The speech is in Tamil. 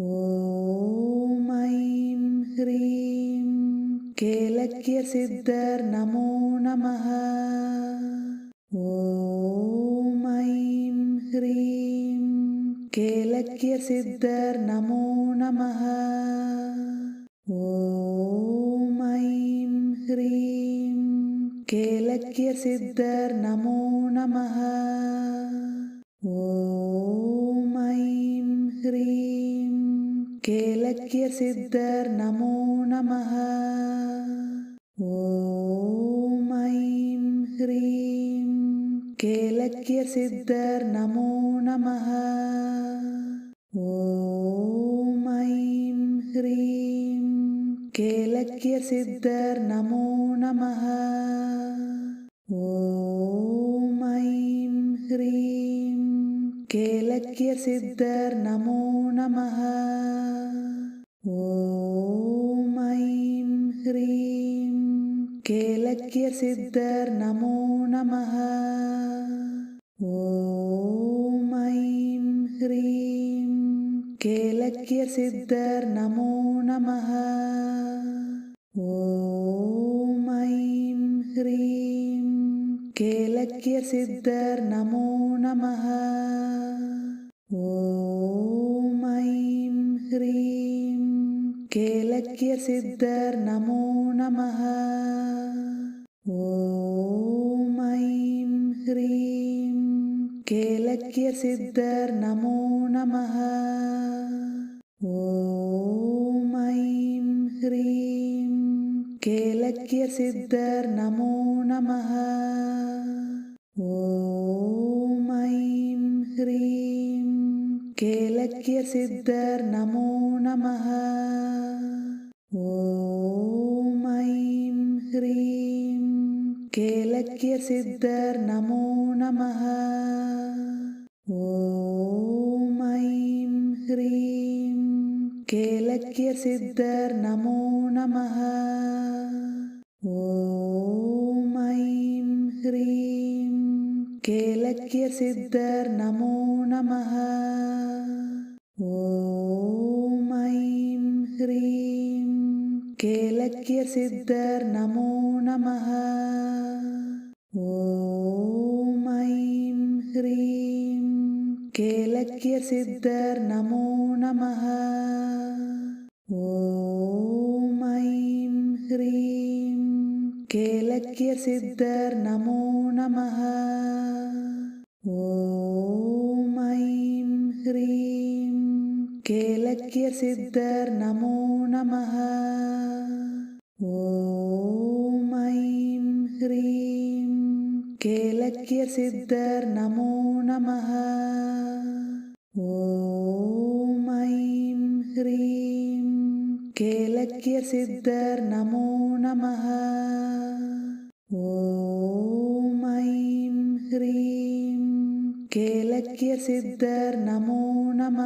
ॐ ऐं ह्रीं केलक्यसिद्धर् नमो नमः। ॐ ऐं ह्रीं केलक्यसिद्धर् नमो नमः। ॐ ऐं ह्रीं केलक्यसिद्धर् नमो नमः। ॐ ऐं ह्रीं கேலக்கிய சித்தர் நமோ நமக ஓம் ஐம் ஹ்ரீம். கேலக்கிய சித்தர் நமோ நமக ஓம் ஐம் ஹ்ரீம். கேலக்கிய சித்தர் நமோ நமக ஓம் ஐம் ஹ்ரீம். கேலக்கிய சித்தர் நமோ நமக கேலக்கிய சித்தர் நமோ நமக ஓம் ஐம் ஹ்ரீம். கேலக்கிய சித்தர் நமோ நமக ஓம் ஐம் ஹ்ரீம். கேலக்கிய சித்தர் நமோ நமக ஓம் கேலக்கிய சித்தர் நமோ நமக ஓம் ஐம் ஹ்ரீம். கேலக்கிய சித்தர் நமோ நமக ஓம் ஐம் ஹ்ரீம். கேலக்கிய சித்தர் நமோ நமக ஓம் ஹ்ரீம். கேலக்கிய சித்தர் நமோ நமக ஓம் ஐம் ஹ்ரீம். கேலக்கிய சித்தர் நமோ நமக ஓம் ஐம் ஹ்ரீம். கேலக்கிய சித்தர் நமோ நமக ஓம் ஹ்ரீம். கேலக்கிய சித்தர் நமோ நமக ஓம் ஐம் ஹ்ரீம். கேலக்கிய சித்தர் நமோ நமக ஓம் ஐம் ஹ்ரீம். கேலக்கிய சித்தர் நமோ நமக ஓம் ஐம் ஹ்ரீம். கேலக்கிய சித்தர் நமோ நமக ஓம் ஐம் ஹ்ரீம். கேலக்கிய சித்தர் நமோ நமக ஓம் ஐம் ஹ்ரீம். கேலக்கிய சித்தர் நமோ நமக ஓம் ஹ்ரீம். கேலக்கிய சித்தர் நமோ நம ஓம் ஐம் ஹ்ரீம். கேலக்கிய சித்தர் நமோ நம